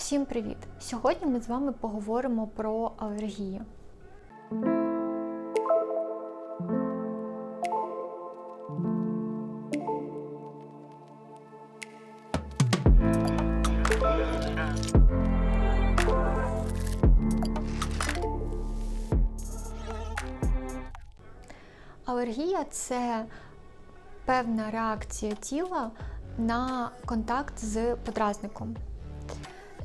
Всім привіт! Сьогодні ми з вами поговоримо про алергії. Алергія це певна реакція тіла на контакт з подразником.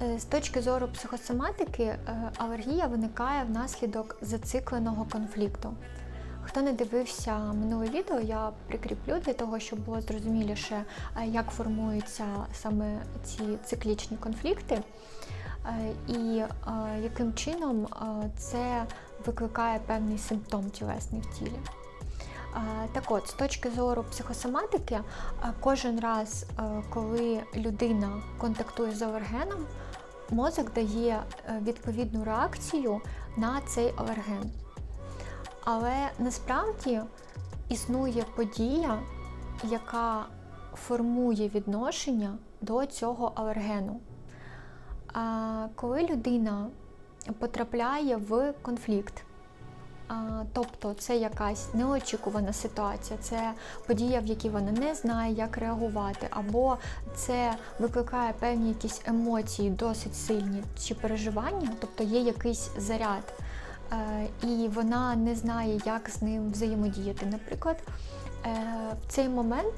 Е, З точки зору психосоматики, е, алергія виникає внаслідок зацикленого конфлікту. Хто не дивився минуле відео, я прикріплю для того, щоб було зрозуміліше, е, як формуються саме ці циклічні конфлікти, і яким чином це викликає певний симптом тілесний в тілі. Так от, з точки зору психосоматики, кожен раз, коли людина контактує з алергеном, мозок дає е, відповідну реакцію на цей алерген. Але насправді існує подія, яка формує відношення до цього алергену. Коли людина потрапляє в конфлікт, Тобто це якась неочікувана ситуація, це подія, в якій вона не знає, як реагувати, або це викликає певні якісь емоції, досить сильні чи переживання, тобто є якийсь заряд, е, і вона не знає, як з ним взаємодіяти. Наприклад, е, в цей момент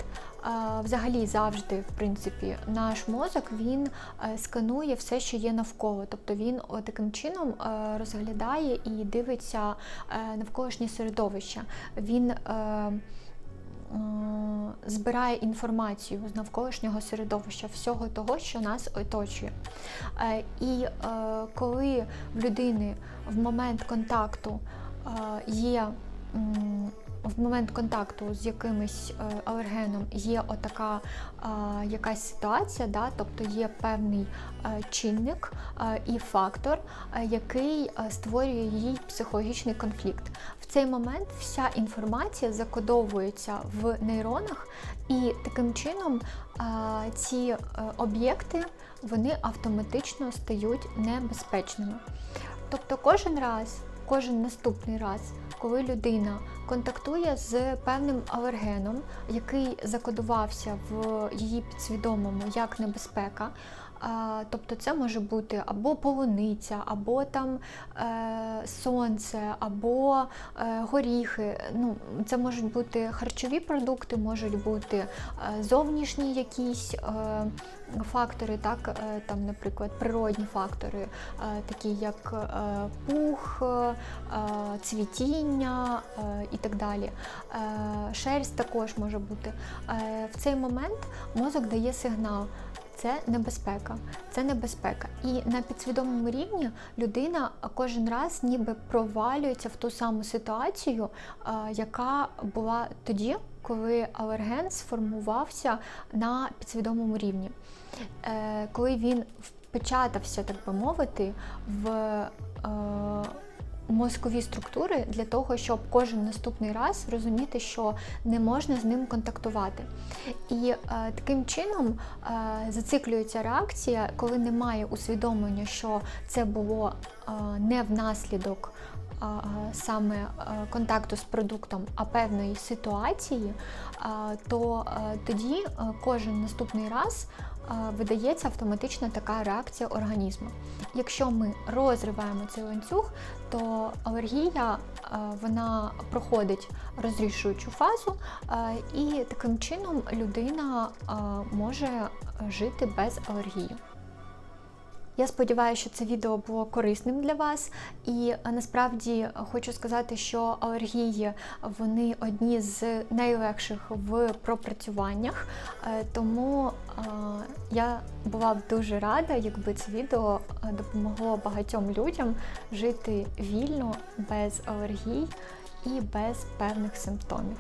взагалі завжди, в принципі, наш мозок він е, сканує все, що є навколо. Тобто він таким чином е, розглядає і дивиться е, навколишнє середовище. Він збирає інформацію з навколишнього середовища, всього того, що нас оточує. І коли в людини в момент контакту є в момент контакту з якимось е, алергеном є отака е, якась ситуація, да, тобто є певний е, чинник і фактор, який створює їй психологічний конфлікт. В цей момент вся інформація закодовується в нейронах, і таким чином ці об'єкти вони автоматично стають небезпечними. Тобто кожен раз, кожен наступний раз, коли людина контактує з певним алергеном, який закодувався в її підсвідомому як небезпека. Тобто це може бути або полуниця, або там е, сонце, або е, горіхи. Ну, Це можуть бути харчові продукти, можуть бути е, зовнішні якісь фактори, так, там, наприклад, природні фактори, такі як пух, цвітіння і так далі. Шерсть також може бути. В цей момент мозок дає сигнал. Це небезпека, це небезпека. І на підсвідомому рівні людина кожен раз ніби провалюється в ту саму ситуацію, е, яка була тоді, коли алерген сформувався на підсвідомому рівні. Е, Коли він впечатався, так би мовити, в е, мозкові структури для того, щоб кожен наступний раз розуміти, що не можна з ним контактувати. І е, таким чином е, зациклюється реакція, коли немає усвідомлення, що це було е, не внаслідок. е, Саме е, контакту з продуктом, а певної ситуації, е, то тоді кожен наступний раз видається автоматично така реакція організму. Якщо ми розриваємо цей ланцюг, то алергія е, вона проходить розрішуючу фазу, е, і таким чином людина е, може жити без алергії. Я сподіваюся, що це відео було корисним для вас, і е, насправді хочу сказати, що алергії вони одні з найлегших в пропрацюваннях, Е, тому е, я була б дуже рада, якби це відео е, допомогло багатьом людям жити вільно без алергій і без певних симптомів.